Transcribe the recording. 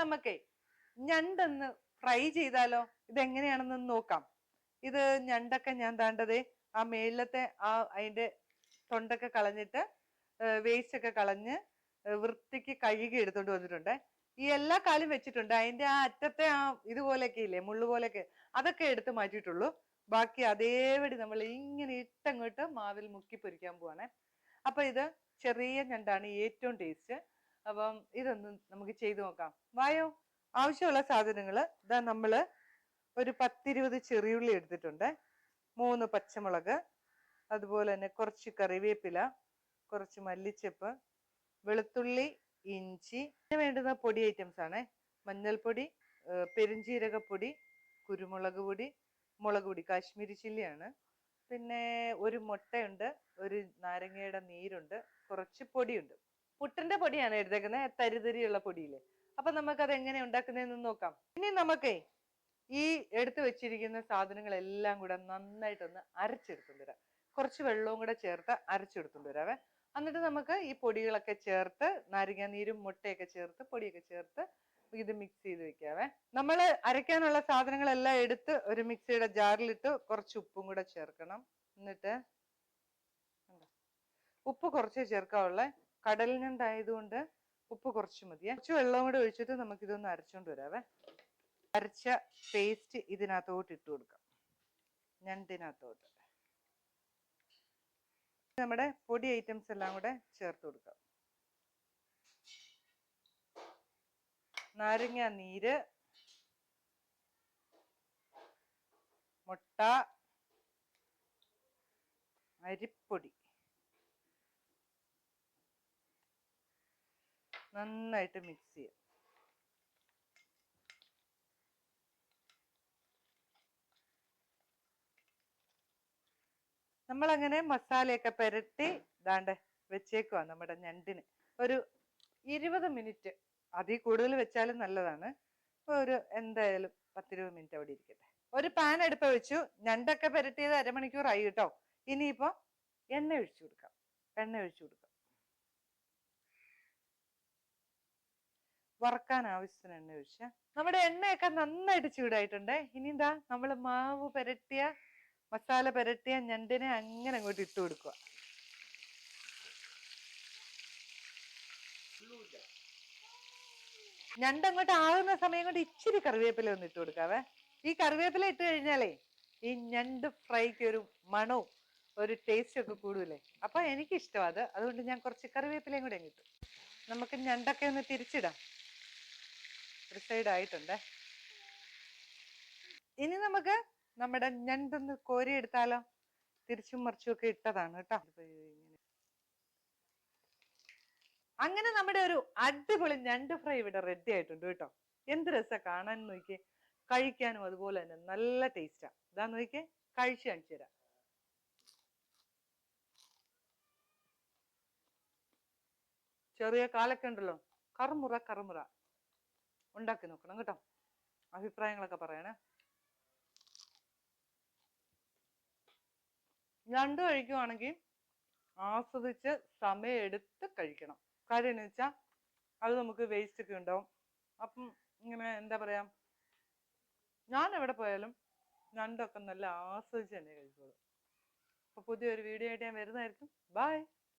നമുക്കേ ഞണ്ടൊന്ന് ഫ്രൈ ചെയ്താലോ? ഇതെങ്ങനെയാണെന്ന് നോക്കാം. ഇത് ഞണ്ടൊക്കെ ഞാൻ താണ്ടതേ ആ മേളിലത്തെ ആ അതിന്റെ തൊണ്ടൊക്കെ കളഞ്ഞിട്ട് വേസ്റ്റ് ഒക്കെ കളഞ്ഞ് വൃത്തിക്ക് കഴുകി എടുത്തോണ്ട് വന്നിട്ടുണ്ട്. ഈ എല്ലാ കാലും വെച്ചിട്ടുണ്ട്. അതിന്റെ ആ അറ്റത്തെ ആ ഇതുപോലെയൊക്കെ ഇല്ലേ മുള്ളു പോലെയൊക്കെ അതൊക്കെ എടുത്ത് മാറ്റിയിട്ടുള്ളൂ. ബാക്കി അതേപടി നമ്മൾ ഇങ്ങനെ ഇട്ടങ്ങോട്ട് മാവിൽ മുക്കി പൊരിക്കാൻ പോവാണേ. അപ്പൊ ഇത് ചെറിയ ഞണ്ടാണ്. ഏറ്റവും ടേസ്റ്റ് അപ്പം ഇതൊന്ന് നമുക്ക് ചെയ്തു നോക്കാം. വായോ? ആവശ്യമുള്ള സാധനങ്ങൾ ഇതാ നമ്മൾ ഒരു പത്തിരുപത് ചെറിയുള്ളി എടുത്തിട്ടുണ്ട്. മൂന്ന് പച്ചമുളക് അതുപോലെ തന്നെ കുറച്ച് കറിവേപ്പില കുറച്ച് മല്ലിച്ചപ്പ് വെളുത്തുള്ളി ഇഞ്ചി പിന്നെ വേണ്ടുന്ന പൊടി ഐറ്റംസ് ആണ്. മഞ്ഞൾപ്പൊടി പെരുംജീരകപ്പൊടി കുരുമുളക് പൊടി മുളക് പൊടി കാശ്മീരി ചില്ലിയാണ്. പിന്നെ ഒരു മുട്ടയുണ്ട് ഒരു നാരങ്ങയുടെ നീരുണ്ട് കുറച്ച് പൊടിയുണ്ട്. പുട്ടിന്റെ പൊടിയാണ് എടുത്തേക്കുന്നത് തരിതരിയുള്ള പൊടിയിൽ അപ്പൊ നമുക്ക് അത് എങ്ങനെ ഉണ്ടാക്കുന്നതെന്ന് നോക്കാം. ഇനി നമുക്ക് ഈ എടുത്തു വെച്ചിരിക്കുന്ന സാധനങ്ങളെല്ലാം കൂടെ നന്നായിട്ടൊന്ന് അരച്ചെടുത്തുകൊണ്ട് വരാം കുറച്ച് വെള്ളവും കൂടെ ചേർത്ത് അരച്ചെടുത്തുകൊണ്ട് വരാവേ എന്നിട്ട് നമുക്ക് ഈ പൊടികളൊക്കെ ചേർത്ത് നാരങ്ങ നീരും മുട്ടയൊക്കെ ചേർത്ത് പൊടിയൊക്കെ ചേർത്ത് ഇത് മിക്സ് ചെയ്ത് വെക്കാവേ. നമ്മൾ അരയ്ക്കാനുള്ള സാധനങ്ങളെല്ലാം എടുത്ത് ഒരു മിക്സിയുടെ ജാറിലിട്ട് കുറച്ച് ഉപ്പും കൂടെ ചേർക്കണം. എന്നിട്ട് ഉപ്പ് കുറച്ച് ചേർക്കാവുള്ളേ. നിന്നുണ്ടായതുകൊണ്ട് ഉപ്പ് കുറച്ച് മതിയെ കുറച്ച് വെള്ളം കൂടെ ഒഴിച്ചിട്ട് നമുക്ക് ഇതൊന്ന് അരച്ചോണ്ട് വരാവേ. അരച്ച പേസ്റ്റ് ഇതിനകത്തോട്ട് ഇട്ട് കൊടുക്കാം. ഞണ്ടിനകത്തോട്ട് നമ്മുടെ പൊടി ഐറ്റംസ് എല്ലാം കൂടെ ചേർത്ത് കൊടുക്കാം. നാരങ്ങ നീര് മുട്ട അരിപ്പൊടി. നന്നായിട്ട് മിക്സ് ചെയ്യാം. നമ്മൾ അങ്ങനെ മസാലയൊക്കെ പുരട്ടി ദാണ്ട് വെച്ചേക്കുവാ നമ്മുടെ ഞണ്ടിന്. ഒരു ഇരുപത് മിനിറ്റ് അതിൽ കൂടുതൽ വെച്ചാലും നല്ലതാണ്. ഒരു എന്തായാലും പത്തിരുപത് മിനിറ്റ് അവിടെ ഇരിക്കട്ടെ. ഒരു പാൻ അടുപ്പ് വെച്ചു. ഞണ്ടൊക്കെ പുരട്ടിയത് അരമണിക്കൂറായി കേട്ടോ. ഇനിയിപ്പോ എണ്ണ ഒഴിച്ചു കൊടുക്കാം. എണ്ണ ഒഴിച്ചു കൊടുക്കാം. വറക്കാൻ ആവശ്യത്തിന് എണ്ണ ഒഴിച്ച നമ്മുടെ എണ്ണയൊക്കെ നന്നായിട്ട് ചൂടായിട്ടുണ്ട്. ഇനി എന്താ നമ്മൾ മാവ് പുരട്ടിയ മസാല പുരട്ടിയ ഞണ്ടിനെ അങ്ങനെ അങ്ങോട്ട് ഇട്ട് കൊടുക്കുക. ഞണ്ട് അങ്ങോട്ട് ആകുന്ന സമയം കൊണ്ട് ഇച്ചിരി കറിവേപ്പില ഒന്ന് ഇട്ട് കൊടുക്കാവേ. ഈ കറിവേപ്പില ഇട്ട് കഴിഞ്ഞാലേ ഈ ഞണ്ട് ഫ്രൈക്ക് ഒരു മണവും ഒരു ടേസ്റ്റ് ഒക്കെ കൂടുതലേ അപ്പൊ എനിക്ക് ഇഷ്ടം അത്. അതുകൊണ്ട് ഞാൻ കുറച്ച് കറിവേപ്പിലയും കൂടെ അങ്ങ് ഇട്ടു. നമുക്ക് ഞണ്ടൊക്കെ ഒന്ന് തിരിച്ചിടാം. ഒരു സൈഡ് ആയിട്ടുണ്ടേ. ഇനി നമുക്ക് നമ്മുടെ ഞണ്ടൊന്ന് കോരി എടുത്താലോ തിരിച്ചും മറിച്ചും ഒക്കെ ഇട്ടതാണ് കേട്ടോ. അങ്ങനെ നമ്മുടെ ഒരു അടിപൊളി ഞണ്ട് ഫ്രൈ ഇവിടെ റെഡി ആയിട്ടുണ്ട് കേട്ടോ. എന്ത് രസാ കാണാൻ നോക്കിയേ. കഴിക്കാനും അതുപോലെ തന്നെ നല്ല ടേസ്റ്റാ ഇതാ നോക്കിയേ കഴിച്ചു കാണിച്ചു തരാം. ചെറിയ കാലൊക്കെ ഉണ്ടല്ലോ. കറുമുറ കറുമുറ. ഉണ്ടാക്കി നോക്കണം കേട്ടോ. അഭിപ്രായങ്ങളൊക്കെ പറയണേ. ഞണ്ട് കഴിക്കുവാണെങ്കിൽ ആസ്വദിച്ച് സമയം എടുത്ത് കഴിക്കണം. കാര്യം എന്ന് വെച്ചാൽ അത് നമുക്ക് വേസ്റ്റ് ഒക്കെ ഉണ്ടാവും. അപ്പം ഇങ്ങനെ എന്താ പറയാ? ഞാൻ എവിടെ പോയാലും ഞണ്ടൊക്കെ നല്ല ആസ്വദിച്ച് തന്നെ കഴിക്കുള്ളൂ. അപ്പൊ പുതിയൊരു വീഡിയോ ആയിട്ട് ഞാൻ വരുന്നതായിരിക്കും. ബൈ